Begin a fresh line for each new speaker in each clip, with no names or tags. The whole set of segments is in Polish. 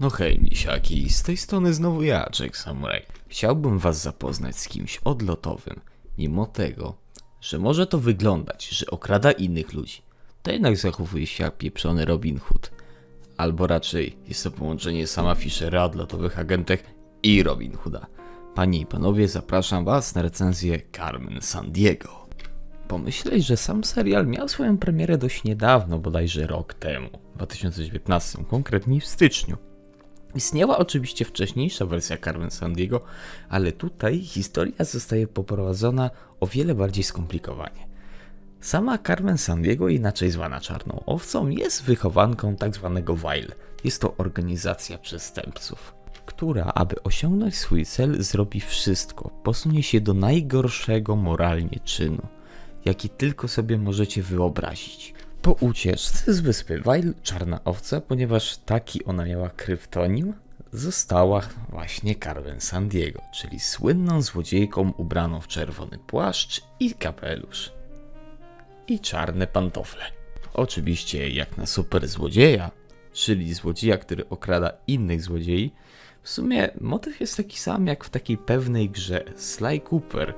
No hej, misiaki, z tej strony znowu ja, Jack Samurai. Chciałbym was zapoznać z kimś odlotowym, mimo tego, że może to wyglądać, że okrada innych ludzi, to jednak zachowuje się jak pieprzony Robin Hood. Albo raczej jest to połączenie sama Fischera, odlotowych agentek i Robin Hooda. Panie i panowie, zapraszam was na recenzję Carmen Sandiego. Pomyśleć, że sam serial miał swoją premierę dość niedawno, bodajże rok temu, w 2019, konkretnie w styczniu. Istniała oczywiście wcześniejsza wersja Carmen Sandiego, ale tutaj historia zostaje poprowadzona o wiele bardziej skomplikowanie. Sama Carmen Sandiego, inaczej zwana Czarną Owcą, jest wychowanką tzw. WILE. Jest to organizacja przestępców, która, aby osiągnąć swój cel, zrobi wszystko, posunie się do najgorszego moralnie czynu, jaki tylko sobie możecie wyobrazić. Po ucieczce z wyspy Weil, Czarna Owca, ponieważ taki ona miała kryptonim, została właśnie Carmen Sandiego, czyli słynną złodziejką ubraną w czerwony płaszcz i kapelusz. I czarne pantofle. Oczywiście jak na super złodzieja, czyli złodzieja, który okrada innych złodziei, w sumie motyw jest taki sam jak w takiej pewnej grze Sly Cooper,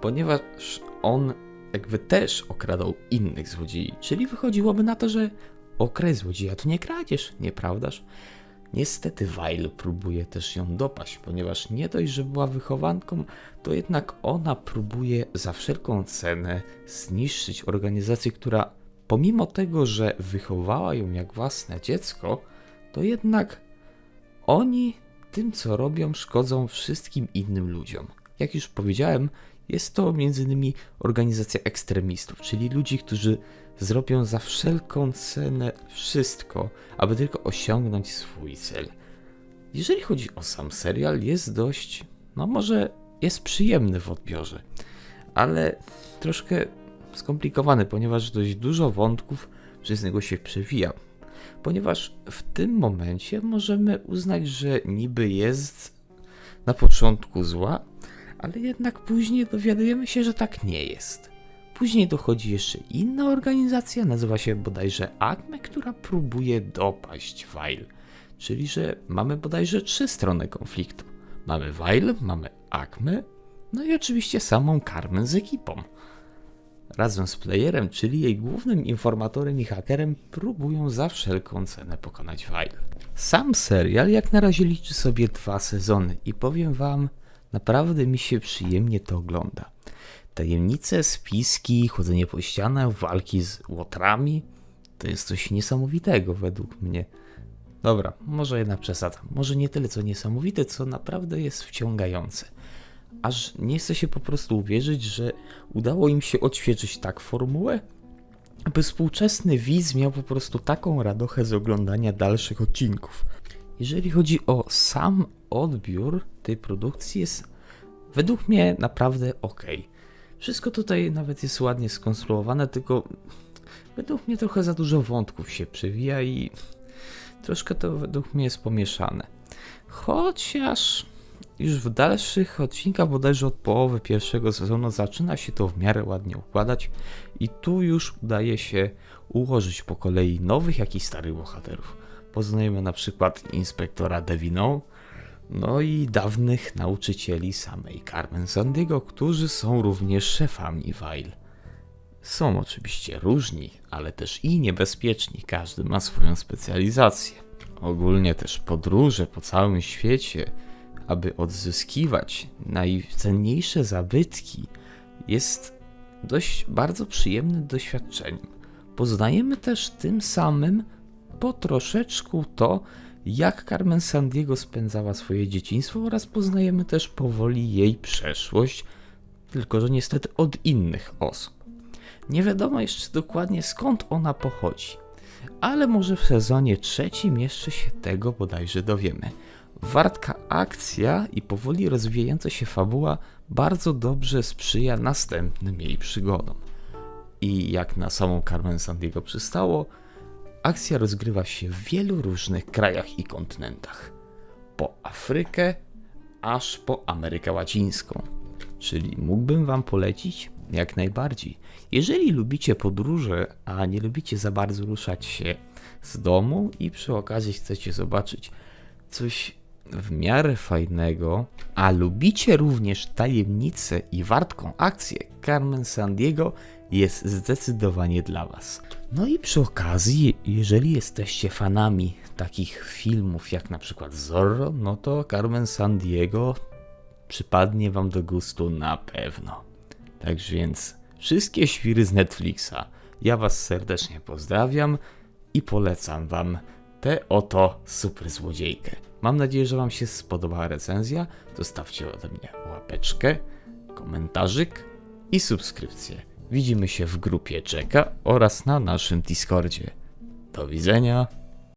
ponieważ on jakby też okradał innych złodziei, czyli wychodziłoby na to, że okraj złodzieja to nie kradzież, nieprawdaż? Niestety Weil próbuje też ją dopaść, ponieważ nie dość, że była wychowanką, to jednak ona próbuje za wszelką cenę zniszczyć organizację, która pomimo tego, że wychowała ją jak własne dziecko, to jednak oni tym, co robią, szkodzą wszystkim innym ludziom. Jak już powiedziałem, jest to m.in. organizacja ekstremistów, czyli ludzi, którzy zrobią za wszelką cenę wszystko, aby tylko osiągnąć swój cel. Jeżeli chodzi o sam serial, jest dość, no może jest przyjemny w odbiorze, ale troszkę skomplikowany, ponieważ dość dużo wątków przez niego się przewija. Ponieważ w tym momencie możemy uznać, że niby jest na początku zła, ale jednak później dowiadujemy się, że tak nie jest. Później dochodzi jeszcze inna organizacja, nazywa się bodajże ACME, która próbuje dopaść Weil. Czyli, że mamy bodajże trzy strony konfliktu. Mamy Weil, mamy ACME, no i oczywiście samą Carmen z ekipą. Razem z playerem, czyli jej głównym informatorem i hakerem, próbują za wszelką cenę pokonać Weil. Sam serial jak na razie liczy sobie dwa sezony i powiem wam, Naprawdę mi się przyjemnie to ogląda. Tajemnice, spiski, chodzenie po ścianach, walki z łotrami to jest coś niesamowitego według mnie. Dobra, może jednak przesadzam. Może nie tyle co niesamowite, co naprawdę jest wciągające. Aż nie chce się po prostu uwierzyć, że udało im się odświeżyć tak formułę, aby współczesny widz miał po prostu taką radochę z oglądania dalszych odcinków. Jeżeli chodzi o sam odbiór tej produkcji, jest według mnie naprawdę ok. Wszystko tutaj nawet jest ładnie skonstruowane, tylko według mnie trochę za dużo wątków się przewija i troszkę to według mnie jest pomieszane. Chociaż już w dalszych odcinkach, bodajże od połowy pierwszego sezonu, zaczyna się to w miarę ładnie układać i tu już udaje się ułożyć po kolei nowych, jak i starych bohaterów. Poznajemy na przykład inspektora Devino, no i dawnych nauczycieli samej Carmen Sandiego, którzy są również szefami Weil. Są oczywiście różni, ale też i niebezpieczni, każdy ma swoją specjalizację. Ogólnie też podróże po całym świecie, aby odzyskiwać najcenniejsze zabytki, jest dość bardzo przyjemnym doświadczeniem. Poznajemy też tym samym po troszeczku to, jak Carmen Sandiego spędzała swoje dzieciństwo oraz poznajemy też powoli jej przeszłość, tylko że niestety od innych osób. Nie wiadomo jeszcze dokładnie skąd ona pochodzi, ale może w sezonie trzecim jeszcze się tego bodajże dowiemy. Wartka akcja i powoli rozwijająca się fabuła bardzo dobrze sprzyja następnym jej przygodom. I jak na samą Carmen Sandiego przystało, Akcja rozgrywa się w wielu różnych krajach i kontynentach. Po Afrykę, aż po Amerykę Łacińską. Czyli mógłbym Wam polecić? Jak najbardziej. Jeżeli lubicie podróże, a nie lubicie za bardzo ruszać się z domu i przy okazji chcecie zobaczyć coś w miarę fajnego, a lubicie również tajemnicę i wartką akcję Carmen Sandiego, jest zdecydowanie dla Was. No i przy okazji, jeżeli jesteście fanami takich filmów jak na przykład Zorro, no to Carmen Sandiego przypadnie Wam do gustu na pewno. Także więc wszystkie świry z Netflixa. Ja Was serdecznie pozdrawiam i polecam Wam tę oto super złodziejkę. Mam nadzieję, że Wam się spodobała recenzja. Zostawcie ode mnie łapeczkę, komentarzyk i subskrypcję. Widzimy się w grupie Czeka oraz na naszym Discordzie. Do widzenia.